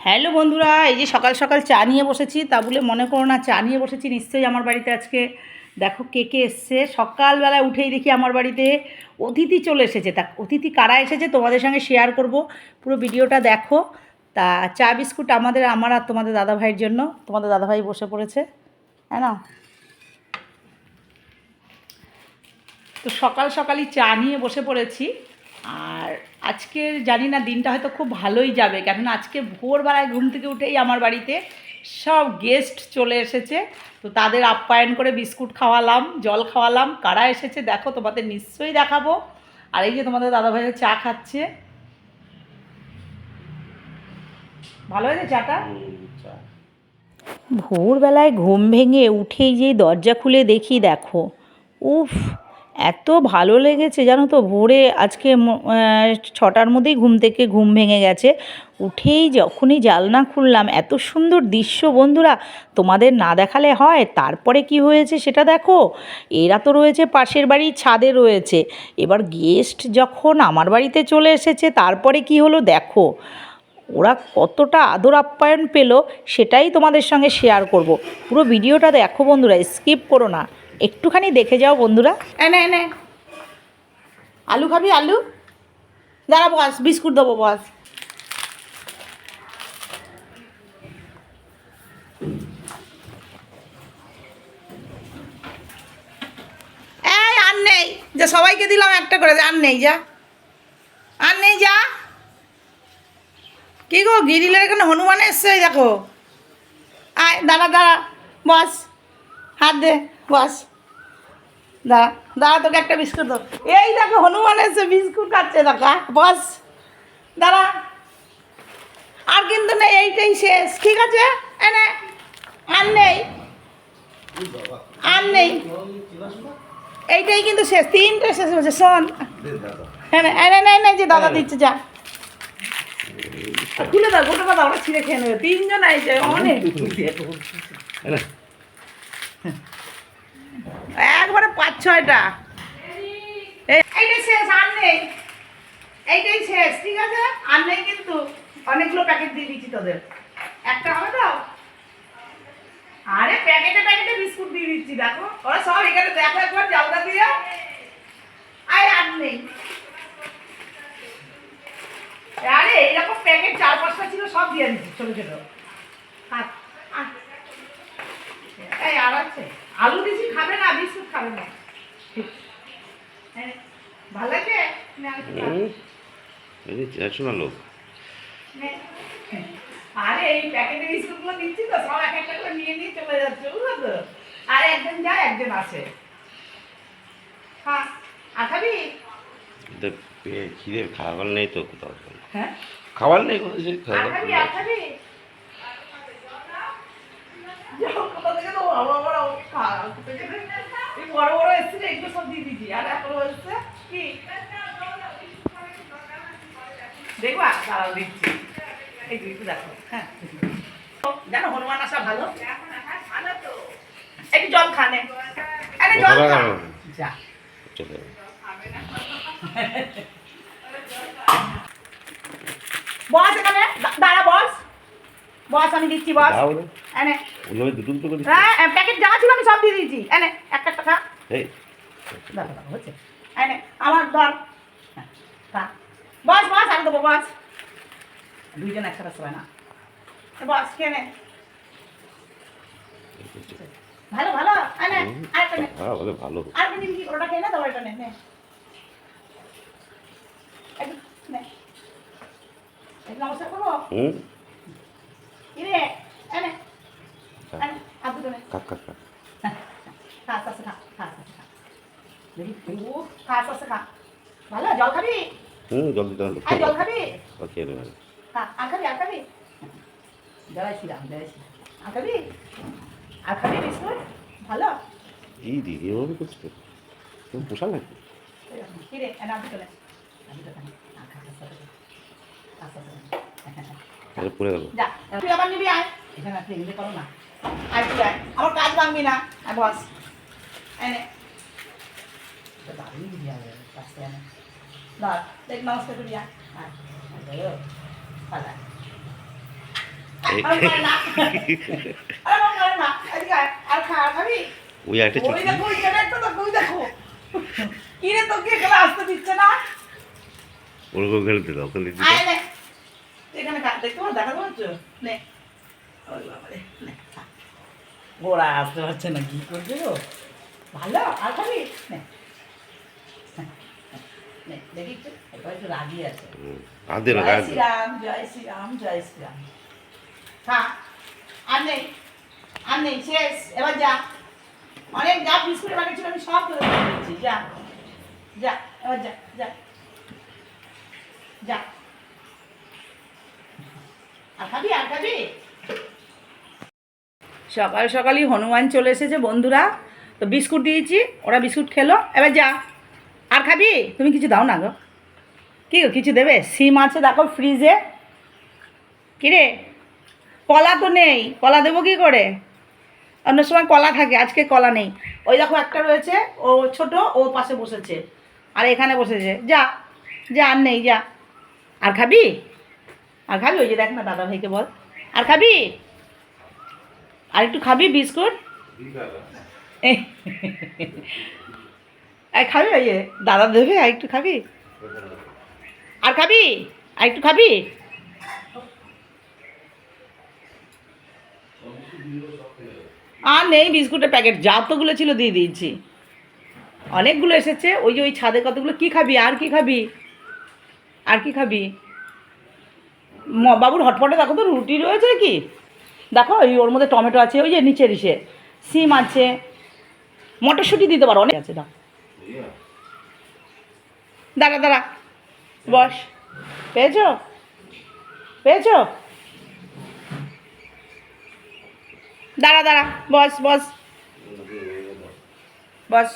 Hello বন্ধুরা, এই যে সকাল সকাল চা নিয়ে বসেছি, তা বলে মনে করো না, চা নিয়ে বসেছি নিশ্চয়ই আমার বাড়িতে আজকে। দেখো কে কে এসছে সকালবেলায় উঠেই দেখি আমার বাড়িতে অতিথি চলে এসেছে। তা অতিথি কারা এসেছে তোমাদের সঙ্গে শেয়ার করব, পুরো ভিডিওটা দেখো। তা চা বিস্কুট আমাদের, আমার আর তোমাদের দাদা ভাইয়ের জন্য, তোমাদের দাদা ভাই বসে পড়েছে হ্যাঁ না? তো সকাল সকালই চা নিয়ে বসে পড়েছি। আর আজকের জানি না দিনটা হয়তো খুব ভালোই যাবে, কেননা আজকে ভোরবেলায় ঘুম থেকে উঠেই আমার বাড়িতে সব গেস্ট চলে এসেছে। তো তাদের আপ্যায়ন করে বিস্কুট খাওয়ালাম, জল খাওয়ালাম। কারা এসেছে দেখো, তোমাদের নিশ্চয়ই দেখাবো। আর এই যে তোমাদের দাদাভাইও চা খাচ্ছে। ভালো হয়েছে চাটা? ভোরবেলায় ঘুম ভেঙে উঠেই যে দরজা খুলে দেখি, দেখো। উফ! এত ভালো লেগেছে জানো তো? ভোরে আজকে ছটার মধ্যেই ঘুম থেকে ঘুম ভেঙে গেছে। উঠেই যখনই জালনা খুললাম, এত সুন্দর দৃশ্য বন্ধুরা, তোমাদের না দেখালে হয়? তারপরে কি হয়েছে সেটা দেখো। এরা তো রয়েছে, পাশের বাড়ি ছাদে রয়েছে। এবার গেস্ট যখন আমার বাড়িতে চলে এসেছে, তারপরে কি হলো দেখো। ওরা কতটা আদর আপ্যায়ন পেল, সেটাই তোমাদের সঙ্গে শেয়ার করব। পুরো ভিডিওটা দেখো বন্ধুরা স্কিপ করো না। একটুখানি দেখে যাও বন্ধুরা। এনে এনে আলু খাবি, আলু? দাঁড়া বস, বিস্কুট দেবো বস। নেই। যে, সবাইকে দিলাম একটা করে, আর নেই, যা। আর নেই, যা। কি গো, গিরিলের এখানে হনুমান এসছে দেখো। আয়, দাঁড়া দাঁড়া, বস। হাত দে। বস। দাঁড়া দাঁড়া, তোকে একটা বিস্কুট দাও। এই দেখো, হনুমান এসছে বিস্কুট খাচ্ছে, দেখা বস। দাঁড়া। আর কিন্তু নেই, এইটাই শেষ। ঠিক আছে? এনে আর নেই। আর নেই। এইটাই কিন্তু শেষ, তিনটে শেষ হয়েছে, শোন। হ্যাঁ এনে যে দাদা দিচ্ছে, যা। দাদা ছিঁড়ে খেয়ে নেবে। তিনজন আইছে, অনেক। একবারে পাঁচ ছয়টা। এই- এইটাই শেষ, আর নেই। এইটাই শেষ, ঠিক আছে? আর নেই কিন্তু, অনেকগুলো প্যাকেট দিয়ে দিচ্ছি তোদের। একটা হবে তো? আরে প্যাকেটে প্যাকেটে বিস্কুট দিয়ে দিচ্ছি, দেখো। ওরা সব এখানে দেখো একবার জালদা দিয়ে। আয় আর নেই। আরে, এইরকম প্যাকেট চার পাঁচটা ছিল, সব দিয়ে দিচ্ছি, ছোটো ছোটো। আর আছে? আলু দিছি খাবে না বিস্কুট খাবে না। হ্যাঁ, ভালো লাগে নে, আর লোক। এই প্যাকেটের বিস্কুটগুলো দিচ্ছি তো সব এক একটা করে নিয়ে নিয়ে চলে যাচ্ছে বুঝলো তো? আর একজন যায় একজন আসে। হ্যাঁ আর খাবি? খিদে খাবার নেই তো কোথাও হ্যাঁ? খাবার নেই কোথাও বড় বড় এগুলো সব দিয়ে। আর এখনও কি? দেখবা? দাঁড়াও, দিচ্ছি। একটু দেখো, হ্যাঁ। জানো হনুমান আসা ভালো একটু জল খানে আরে জল। যা বস এখানে দাঁড়া বস বস আমি দিচ্ছি বস এনে ওইভাবে দুটো দুটো করে হ্যাঁ প্যাকেট যা ছিল আমি সব দিয়ে দিয়েছি। এনে একটা খা। এই। হচ্ছে। এনে আমার ধর। হ্যাঁ, বস বস আমি দেবো বস। দুইজন একসাথে হয় না। বস খেয়ে নে। ভালো ভালো এনে আরেকটা নে। হ্যাঁ বলে ভালো। আরেকটা নিবি কি ওটা খেয়ে নে তারপর এটা নে নে। নমস্কার করব? হুম। কিরে এনে এনে আর দুটো নে কাক কাক কাক খা আস্তে খা খা খা খা আস্তে খা ভালো জল খাবি হুম জল দিতে হবে জল খাবি খেয়ে নেবেন খা আর খাবি আর খাবি জয় শ্রীরাম জয় শ্রীরাম আর খাবি আর খাবি বিস্কুট ভালো এই দিদি এভাবে করছে তুমি পোষা নাকি কিরে এনে আর দুটো নে আর পড়ে গেল যা তুই আবার নিবি আয় এখানে আপনি এগুলো করো না আর তুই আমার কাজ ভাঙবি না। আর বস। এনে দাঁড়িয়ে এনে দেখ নমস্কার করি পালা। এই- আর খাবি? ওই একটা ওই চুটকি দেখো, ওইখানে একটা দেখো, ওই দেখো। কি রে, তোকে আসতে দিচ্ছে না? ওরকম খেলতে দাও খেলতে দিতে এখানে খা, দেখতে পাচ্ছ? নে। ওরে বাবারে, নে, ওরা আসতে পারছে না কি করবে গো ভালো আর খাবি অনেক যা বিস্কুটের ছিল আমি সব করে দিয়েছি যা। যা এবার যা যা। যা। আর খাবি আর খাবি? সকাল সকালই হনুমান চলে এসেছে, বন্ধুরা। তো বিস্কুট দিয়েছি, ওরা বিস্কুট খেলো। এবার যা। আর খাবি? তুমি কিছু দাও না গো। কি গো, কিছু দেবে? সিম আছে, দেখো, ফ্রিজে। কিরে? কলা তো নেই। কলা দেবো কী করে? অন্য সময় কলা থাকে, আজকে কলা নেই। ওই দেখো, একটা রয়েছে, ও ছোট, ও পাশে বসেছে। আর এখানে বসেছে। যা যা, আর নেই, যা। আর খাবি? আর খাবি? ওই যে দেখ না, দাদা ভাইকে বল। আর খাবি? আর একটু খাবি বিস্কুট? এই। খাবি ওই যে দাদা দেবে আর একটু খাবি? আর খাবি? আর একটু খাবি? আর নেই বিস্কুটের প্যাকেট যতগুলো ছিল দিয়ে দিয়েছি। অনেকগুলো এসেছে ওই যে ওই ছাদে কতগুলো কি খাবি? আর কি খাবি? আর কি খাবি? ম- বাবুর হটপটে দেখো তো রুটি রয়েছে কি দেখো ওই ওর মধ্যে টমেটো আছে ওই যে নিচের ইসে। সিম আছে। মটরশুঁটি দিতে পারো অনেক আছে দাও। দাঁড়া দাঁড়া। বস। পেয়েছ? পেয়েছ? দাঁড়া দাঁড়া। বস বস। বস।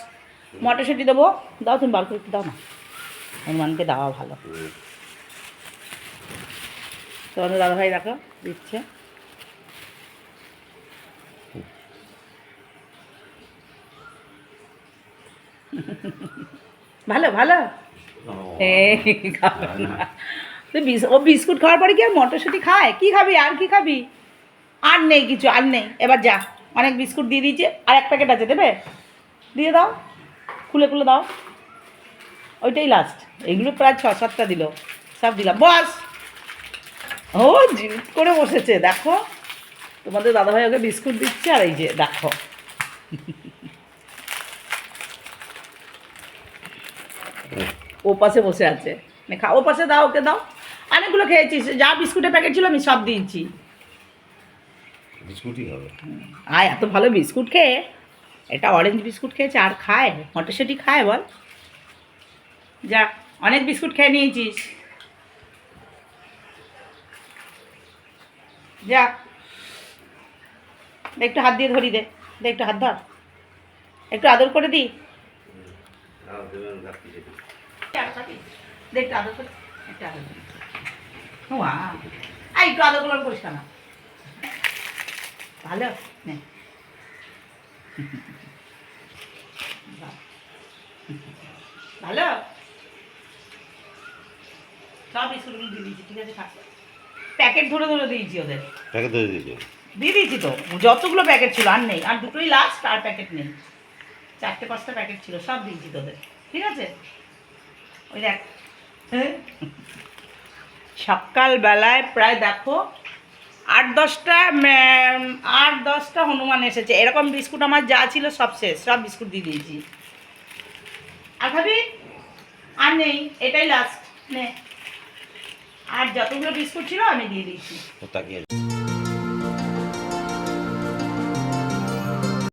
মটরশুঁটি দেবো। দাও তুমি বার করে একটু দাও না। হনুমানকে দেওয়া ভালো। তোমাদের দাদাভাই দেখো দিচ্ছে। ভালো ভালো? তুই ও বিস্কুট খাওয়ার পরে কি আর মটরশুঁটি খায়? কি খাবি? আর কি খাবি? আর নেই কিছু আর নেই। এবার যা অনেক বিস্কুট দিয়ে দিয়েছে আর এক প্যাকেট আছে দেবে? দিয়ে দাও খুলে খুলে দাও। ওইটাই লাস্ট এগুলো প্রায় ছ সাতটা দিল। সব দিলাম। বস! ও জিদ করে বসেছে দেখো। তোমাদের দাদাভাই ওকে বিস্কুট দিচ্ছে আর এই যে দেখো। ও পাশে বসে আছে। খা ও পাশে দাও ওকে দাও। অনেকগুলো খেয়েছিস যা বিস্কুটের প্যাকেট ছিল আমি সব দিয়েছি। বিস্কুটই হবে। আয় এত ভালো বিস্কুট খেয়ে। এটা অরেঞ্জ বিস্কুট খেয়েছে আর খায় মটরশুঁটি খায় বল। যা অনেক বিস্কুট খেয়ে নিয়েছিস। যা। একটু হাত দিয়ে ধরি দে একটু হাত ধর। একটু আদর করে দি। দে একটু আদর করে একটু আদর করে আই একটু আদর করলাম করিস না ভালো? নে। ভালো? সব বিস্কুটগুলো দিয়ে দিয়েছি ঠিক আছে প্যাকেট ধরে ধরে দিয়েছি ওদের। প্যাকেট ধরে দিয়েছে? দিয়ে দিয়েছি তো। যতগুলো প্যাকেট ছিল আর নেই। আর দুটোই লাস্ট আর প্যাকেট নেই। চারটে পাঁচটা প্যাকেট ছিল সব দিয়েছি তোদের। ঠিক আছে? ওই দেখ হ্যাঁ? সকালবেলায় প্রায় দেখো আট দশটা আট দশটা হনুমান এসেছে। এরকম বিস্কুট আমার যা ছিল সব শেষ, সব বিস্কুট দিয়ে দিয়েছি। আর খাবি আর নেই, এটাই লাস্ট নে। আর যতগুলো বিস্কুট ছিল আমি দিয়ে দিয়েছি।